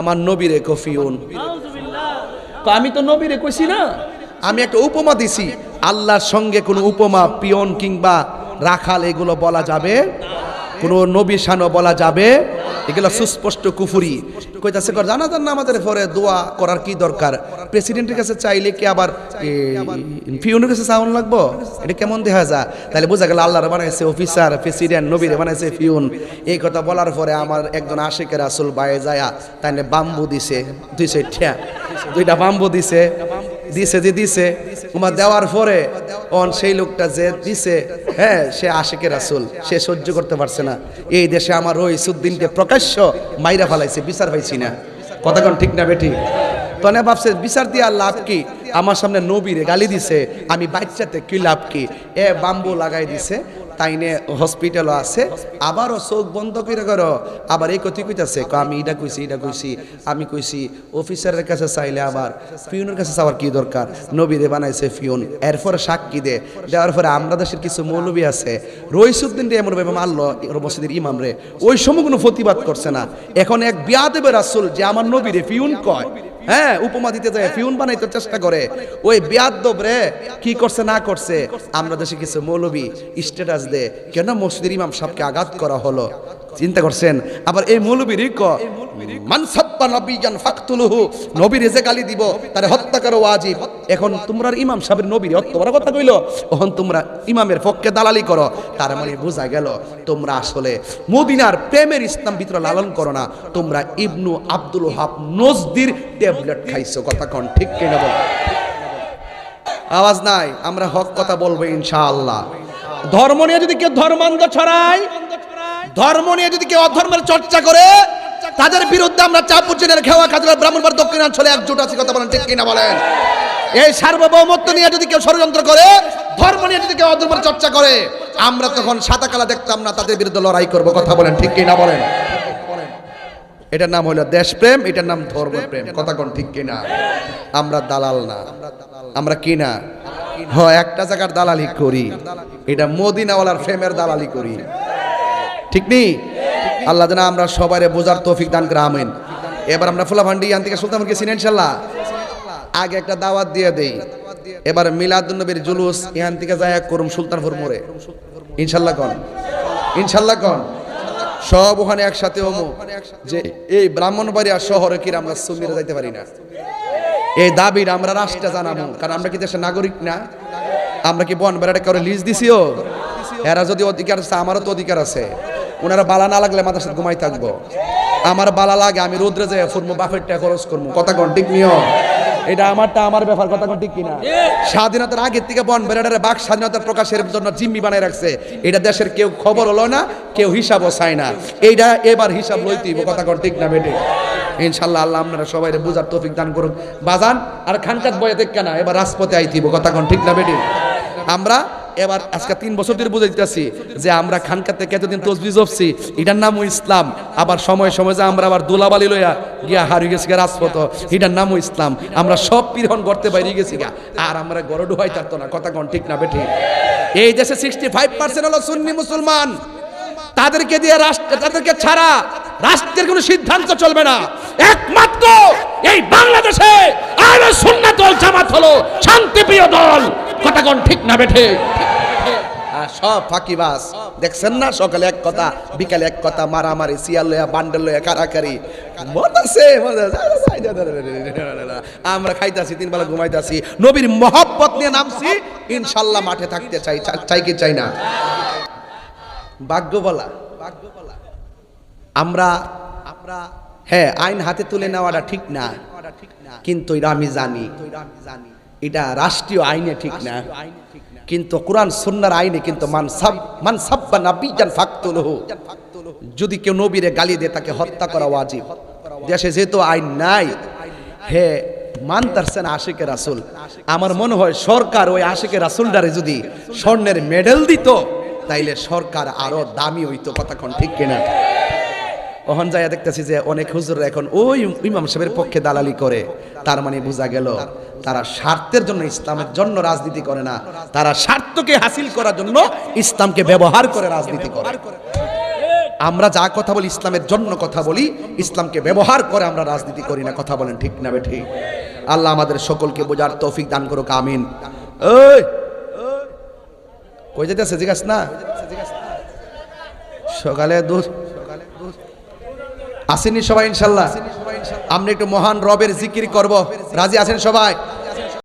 আমার নবীরে কফিউন। তো আমি তো নবীরে কইছি না। আমি একটা উপমা দিছি আল্লাহর সঙ্গে কোনো উপমা পিয়ন কিংবা রাখাল এগুলো বলা যাবে? কোনো নবী শানো বলা যাবে? এগুলো সুস্পষ্ট কুফুরি। কইতাছে, কর জানাজার নামাজের পরে দোয়া করার কি দরকার? প্রেসিডেন্টের কাছে চাইলে কি আবার পিয়নের কাছে চাউন লাগবো? এটা কেমন দেখা যায়? তাহলে বোঝা গেল আল্লাহর বানাইছে অফিসার প্রেসিডেন্ট নবীরে বানাইছে ফিউন এই কথা বলার পরে আমার একজন আশেকের আসল বায়ে যায়া তাইলে বাম্বু দিছে দুই ঠিয়া। দুইটা বাম্বু দিছে দিছে যে দিছে। তোমার দেওয়ার পরে অন সেই লোকটা যে দিছে হ্যাঁ সে আশেকের রাসুল, সে সহ্য করতে পারছে না। এই দেশে আমার ওই সুদ্দিনকে প্রকাশ্য মাইরা ফালাইছে, বিচার পাইছি না। কথাক্ষণ ঠিক না বেটি তনে ভাবছে, বিচার দিয়ে লাভ কি? আমার সামনে নবীরে গালি দিছে, আমি বাচ্চাতে কি লাভ কি? এ বাম্বু লাগাই দিছে তাইনে হসপিটালও আছে, আবারও চোখ বন্ধ করে করো। আবার এই কথি কইতাছে আমি এটা কইছি এটা কইছি, আমি কইছি অফিসারের কাছে চাইলে আবার পিউনের কাছে চাওয়ার কি দরকার? নবীরে বানাইছে পিউন এরপরে সাক্ষী দে। দেওয়ার পরে আমরা দেশের কিছু মৌলবী আছে। রইসুদ্দিন রে এমন ভাবে মারলো মসজিদের ইমাম রে, ওই সময় কোনো প্রতিবাদ করছে না। এখন এক বিয়াদেবের আসল যে আমার নবীরে পিউন কয় হ্যাঁ উপমা দিতে যায় ফিউন বানাইতে চেষ্টা করে। ওই বেয়াদ্দব রে কি করছে না করছে আমরা দেশে কিছু মৌলবী স্ট্যাটাস দে কেন মসজিদের ইমাম সাহেবকে আঘাত করা হলো? চিন্তা করছেন? আবার এই মৌলবী রিক মানসাব্বা নবিয়ান ফাকতুলুহু নবীর গালি দিব তারে হত্যা করো ওয়াজিব এখন তোমরা ইমাম সাহেবের নবীর হত্যা করার কথা কইলো এখন তোমরা ইমামের পক্ষে দালালি করো। তার মানে বোঝা গেল তোমরা আসলে মদিনার প্রেমের ইসলাম ভিতরে লালন করো না। তোমরা ইবনু আব্দুল হাব নজদির ট্যাবলেট খাইছো কথা কন ঠিক কিনা বল? আওয়াজ নাই আমরা হক কথা বলব ইনশাআল্লাহ। ধর্ম নিয়ে যদি কেউ ধর্মান্ধ ছড়ায় ধর্ম নিয়ে যদি কেউ অধর্মের চর্চা করে, তাদের বিরুদ্ধে আমরা চাপুচিনের খেওয়া খাজরা ব্রাহ্মণবার দক্ষিণাঞ্চলে একজোট আছে, কথা বলেন, ঠিক কিনা বলেন? এই সার্বভৌমত্ব নিয়ে যদি কেউ ষড়যন্ত্র করে, ধর্ম নিয়ে যদি কেউ অধর্মের চর্চা করে, আমরা তখন সাদা কালা দেখতাম না, তাদের বিরুদ্ধে লড়াই করব, কথা বলেন, ঠিক কিনা বলেন? এটার নাম হলো দেশপ্রেম, এটার নাম ধর্মপ্রেম, কথা কোন ঠিক কিনা? আমরা দালাল না। আমরা কিনা হ, একটা জায়গার দালালি করি, এটা মদিনাওয়ালার ফ্রেমের দালালি করি। ঠিক নেই? আল্লাহ যেন আমরা সবাই বোঝার তৌফিক দান আমিন। এবার আমরা ফুলা ভান্ডি ইয়ান থেকে সুলতানকে চিনি ইনশাল্লাহ। আগে একটা দাওয়াত দিয়ে দেই। এবার মিলাদুন নবীর জুলুস ইহান থেকে যায় করুম সুলতানপুর মোড়ে। ইনশাল্লাহ কন। ইনশাল্লাহ কন। সব ওখানে একসাথে যে এই ব্রাহ্মণবাড়িয়া শহরে কি আমরা সুমিরে যাইতে পারি না। এই দাবির আমরা রাষ্ট্রে জানাব। কারণ আমরা কি দেশের নাগরিক না? আমরা কি বন বেড়াটা কারও লিজ দিছিও এরা যদি অধিকার আছে, আমারও তো অধিকার আছে। ওনারা বালা না লাগলে মাথার সাথে ঘুমাই থাকব। আমার বালা লাগে, আমি রোদ্রে যাই ফুরমু বাফের টাকা খরচ করব কথা কোন, ঠিক নিও এটা আমারটা আমার ব্যাপার, কথা কোন, ঠিক কিনা? স্বাধীনতার আগের থেকে বন বেড়াটারে বাক স্বাধীনতার প্রকাশের জন্য জিম্মি বানায় রাখছে। এটা দেশের কেউ খবর হলো না, কেউ হিসাবও চায় না। এইটা এবার হিসাব লইতেইব কথা কোন, ঠিক না, বেটে? ইনশাল্লাহ আল্লাহ আপনারা সবাই বুঝার তৌফিক দান করুন। বাজান, আর খানকাত বয়ে দেখ না এবার রাজপথে আইতিব কথা কোন, ঠিক না, বেটে? আমরা এবার আজকে তিন বছর ধরে বুঝে দিতেছি যে আমরা খানকা থেকে এতদিন তসবি জপছি, এটার নামও ইসলাম। আবার সময় সময় যে আমরা আবার দোলাবালি লইয়া গিয়া হারিয়ে গেছি গা রাজপথ, এটার নামও ইসলাম। আমরা সব পীড়ন করতে বাইরে গেছি গা আর আমরা গড় ডুহাই থাকতো না, কথা কোন ঠিক না বেঠি। এই দেশে সিক্সটি ফাইভ পার্সেন্ট হলো সুন্নি মুসলমান। তাদেরকে দিয়ে রাষ্ট্র, তাদেরকে ছাড়া রাষ্ট্রের কোনো সিদ্ধান্ত চলবে না। একমাত্র এই বাংলাদেশে আর সুন্নাত দল জামাত হলো শান্তিপ্রিয় দল। কথা কোন ঠিক না বেঠে? সব ফাঁকিবাস দেখছেন না? সকালে এক কথা, বিকালে এক কথা, মারামারি, সিয়াল লয়া বান্ডেল লয়া কারাকারি। মজাছে আমরা খাইতাছি, তিন বেলা ঘুমাইতাছি। নবীর মহব্বত নিয়ে নামছি। ইনশাল্লাহ মাঠে থাকতে চাই চাই কি চাই না? ভাগ্য বলা। ভাগ্য বলা আমরা আমরা হ্যাঁ আইন হাতে তুলে নেওয়াটা ঠিক না। কিন্তু এটা আমি জানি। এটা রাষ্ট্রীয় আইনে ঠিক না। কিন্তু কোরআন সুন্নার আইনে কিন্তু মান সাব মান সাব্বা নাবিজান ফাকতুলহু। যদি কেউ নবীরে গালি দেয় তাকে হত্যা করা ওয়াজিব। দেশে যেহেতু আইন নাই হে মানতারছেন আশিকের রাসুল। আমার মনে হয় সরকার ওই আশিকের রাসুলটারে যদি স্বর্ণের মেডেল দিত তাইলে সরকার আরও দামি হইতো কথা ঠিক কিনা? ওহন যাইয়া দেখতেছি যে অনেক হুজুর এখন ওই ইমাম সাহেবের পক্ষে দালালি করে। তার মানে বোঝা গেল তারা স্বার্থের জন্য ইসলামের জন্য রাজনীতি করে না। তারা স্বার্থকে হাসিল করার জন্য ইসলামকে ব্যবহার করে রাজনীতি করে। আমরা যা কথা বলি ইসলামের জন্য কথা বলি, ইসলামকে ব্যবহার করে আমরা রাজনীতি করি না। কথা বলেন ঠিক না ঠিক আল্লাহ আমাদের সকলকে বোঝার তৌফিক দান করুক, আমিন। ওই কই যেতেছে জিজ্ঞাস না? সকালে দুধ আসেনি সবাই ইনশাল্লাহ। আমরা একটু মহান রবের জিকির করব। রাজি আছেন সবাই?